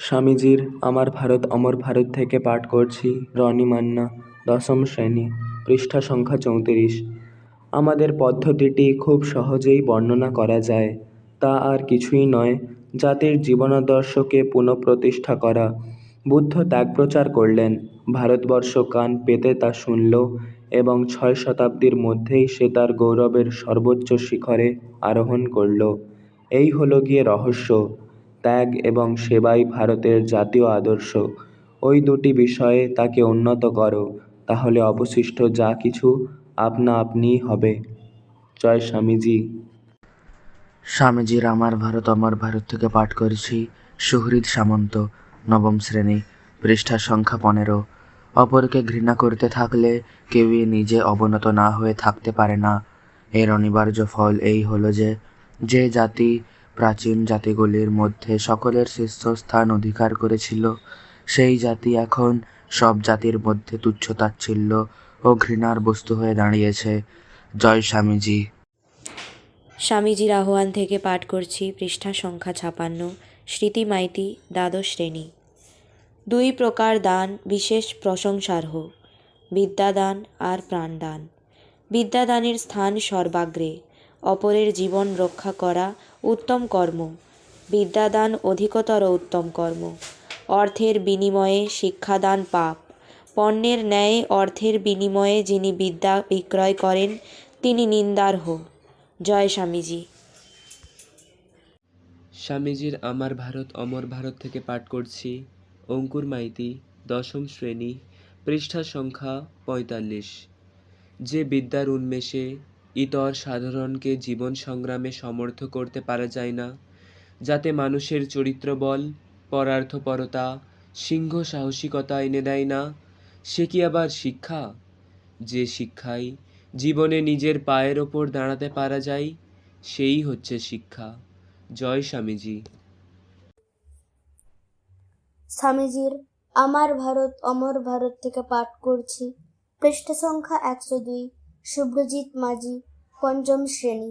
স্বামীজির আমার ভারত, অমর ভারত থেকে পাঠ করছি রনি মান্না, দশম শ্রেণি, পৃষ্ঠা সংখ্যা চৌত্রিশ। আমাদের পদ্ধতিটি খুব সহজেই বর্ণনা করা যায়। তা আর কিছুই নয়, জাতির জীবনাদর্শকে পুনঃপ্রতিষ্ঠা করা। বুদ্ধ ত্যাগ প্রচার করলেন, ভারতবর্ষ কান পেতে তা শুনল এবং ছয় শতাব্দীর মধ্যেই সে তার গৌরবের সর্বোচ্চ শিখরে আরোহণ করল। এই হলো গিয়ে রহস্য। ত্যাগ এবং সেবাই ভারতের জাতীয় আদর্শ। ওই দুটি বিষয়ে তাকে উন্নত করো, তাহলে অবশিষ্ট যা কিছু আপনা আপনিই হবে। জয় স্বামীজি। স্বামীজির আমার ভারত আমার ভারত থেকে পাঠ করেছি সুহৃদ সামন্ত, নবম শ্রেণি, পৃষ্ঠা সংখ্যা পনেরো। অপরকে ঘৃণা করতে থাকলে কেউই নিজে অবনত না হয়ে থাকতে পারে না। এর অনিবার্য ফল এই হলো যে যে জাতি প্রাচীন জাতিগুলির মধ্যে সকলের শীর্ষস্থান অধিকার করেছিল। সেই জাতি এখন সব জাতির মধ্যে তুচ্ছতাচ্ছিল্য ও ঘৃণার বস্তু হয়ে দাঁড়িয়েছে। জয় স্বামীজি। স্বামীজির আহ্বান থেকে পাঠ করছি পৃষ্ঠা সংখ্যা ছাপান্ন, স্মৃতি মাইতি, দ্বাদশ শ্রেণি। দুই প্রকার দান, বিশেষ প্রশংসার্হ, বিদ্যাদান আর প্রাণদান। বিদ্যাদানের স্থান সর্বাগ্রে। অপরের জীবন রক্ষা করা উত্তম কর্ম। বিদ্যাদান অধিকতর উত্তম কর্ম। অর্থের বিনিময়ে শিক্ষাদান পাপ। পণ্যের ন্যায় অর্থের বিনিময়ে যিনি বিদ্যা বিক্রয় করেন, তিনি নিন্দার্হ জয় স্বামীজি। স্বামীজির আমার ভারত অমর ভারত থেকে পাঠ করছি। অঙ্কুর মাইতি, দশম শ্রেণি, পৃষ্ঠা সংখ্যা পঁয়তাল্লিশ। যে বিদ্যার উন্মেষে ইতর সাধারণকে জীবন সংগ্রামে সমর্থ করতে পারা যায় না, যাতে মানুষের চরিত্রবল, পরার্থপরতা, সিংহ সাহসিকতা এনে দেয় না। সে কি আবার শিক্ষা? যে শিক্ষায় জীবনে নিজের পায়ের ওপর দাঁড়াতে পারা যায়, সেই হচ্ছে শিক্ষা। জয় স্বামীজি। স্বামীজির, আমার ভারত অমর ভারত থেকে পাঠ করছি। পৃষ্ঠা সংখ্যা একশো দুই। শুভ্রজিৎ মাঝি, পঞ্চম শ্রেণি।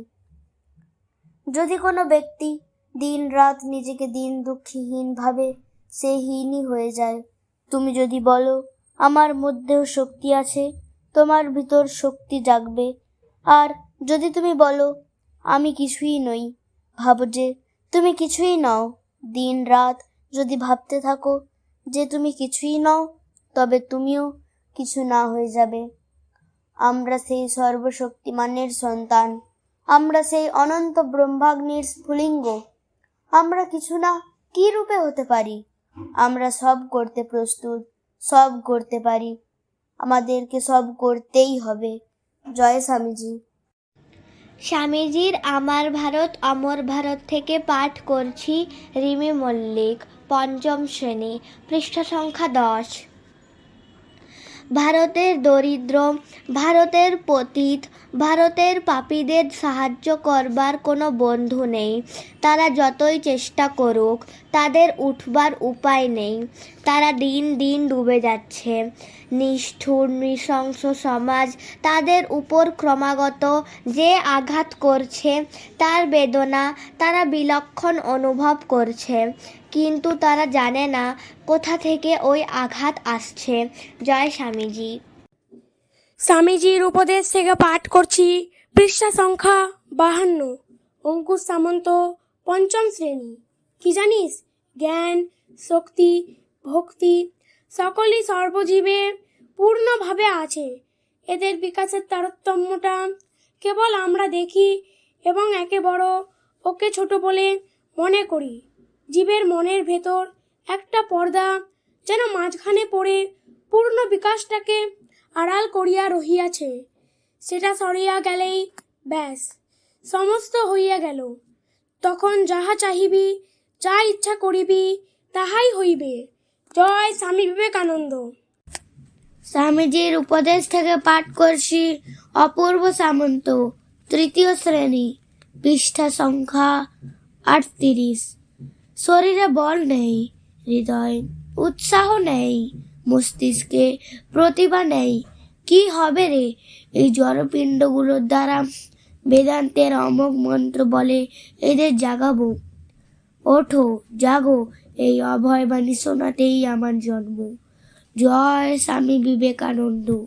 যদি কোনো ব্যক্তি দিন রাত নিজেকে দিন দুঃখীহীন ভাবে সে হীনই হয়ে যায়, তুমি যদি বলো, আমার মধ্যেও শক্তি আছে, তোমার ভিতর শক্তি জাগবে। আর যদি তুমি বলো, আমি কিছুই নই, ভাবো যে তুমি কিছুই নও দিন রাত যদি ভাবতে থাকো যে তুমি কিছুই নও, তবে তুমিও কিছু না হয়ে যাবে। আমরা সেই সর্বশক্তিমানের সন্তান। আমরা সেই অনন্ত ব্রহ্মাগ্নির স্ফুলিঙ্গ। আমরা কিছু না, কি রূপে হতে পারি? আমরা সব করতে প্রস্তুত, সব করতে পারি। আমাদেরকে সব করতেই হবে। জয় স্বামীজি। স্বামীজির আমার ভারত, অমর ভারত থেকে পাঠ করছি রিমি মল্লিক, পঞ্চম শ্রেণি, পৃষ্ঠা সংখ্যা দশ। ভারতের দরিদ্র, ভারতের পতিত, ভারতের পাপীদের সাহায্য করবার কোনো বন্ধু নেই। তারা যতই চেষ্টা করুক, তাদের উঠবার উপায় নেই। তারা দিন দিন ডুবে যাচ্ছে। নিষ্ঠুর, নৃশংস সমাজ তাদের উপর ক্রমাগত যে আঘাত করছে, তার বেদনা, তারা বিলক্ষণ অনুভব করছে। কিন্তু তারা জানে না কোথা থেকে ওই আঘাত আসছে। জয় স্বামীজি। স্বামীজির উপদেশ থেকে পাঠ করছি। পৃষ্ঠা সংখ্যা বাহান্ন। অঙ্কুশ সামন্ত পঞ্চম শ্রেণি। কি জানিস? জ্ঞান, শক্তি, ভক্তি সকলই সর্বজীবে পূর্ণভাবে আছে। এদের বিকাশের তারতম্যটা কেবল আমরা দেখি এবং একে বড়, ওকে ছোট বলে মনে করি। জীবের মনের ভেতর একটা পর্দা যেন মাঝখানে পড়ে পূর্ণ বিকাশটাকে আড়াল করিয়া রহিয়াছে। সেটা সরিয়া গেলেই ব্যাস, সমস্ত হইয়া গেল। তখন যাহা চাহিবি, যা ইচ্ছা করিবি, তাহাই হইবে। জয় স্বামী বিবেকানন্দ। স্বামীজির উপদেশ থেকে পাঠ করছি অপূর্ব সামন্ত, তৃতীয় শ্রেণি, পৃষ্ঠা সংখ্যা আটত্রিশ। শরীরে বল নেই, হৃদয় উৎসাহ নেই, মস্তিষ্কে প্রতিভা নেই। কি হবে রে? এই জড়পিণ্ডগুলোর দ্বারা বেদান্তের অমোঘ মন্ত্র বলে এদের জাগাবো। ওঠো, জাগো, এই অভয় বাণী শোনাতেই আমার জন্ম। জয় স্বামী বিবেকানন্দ।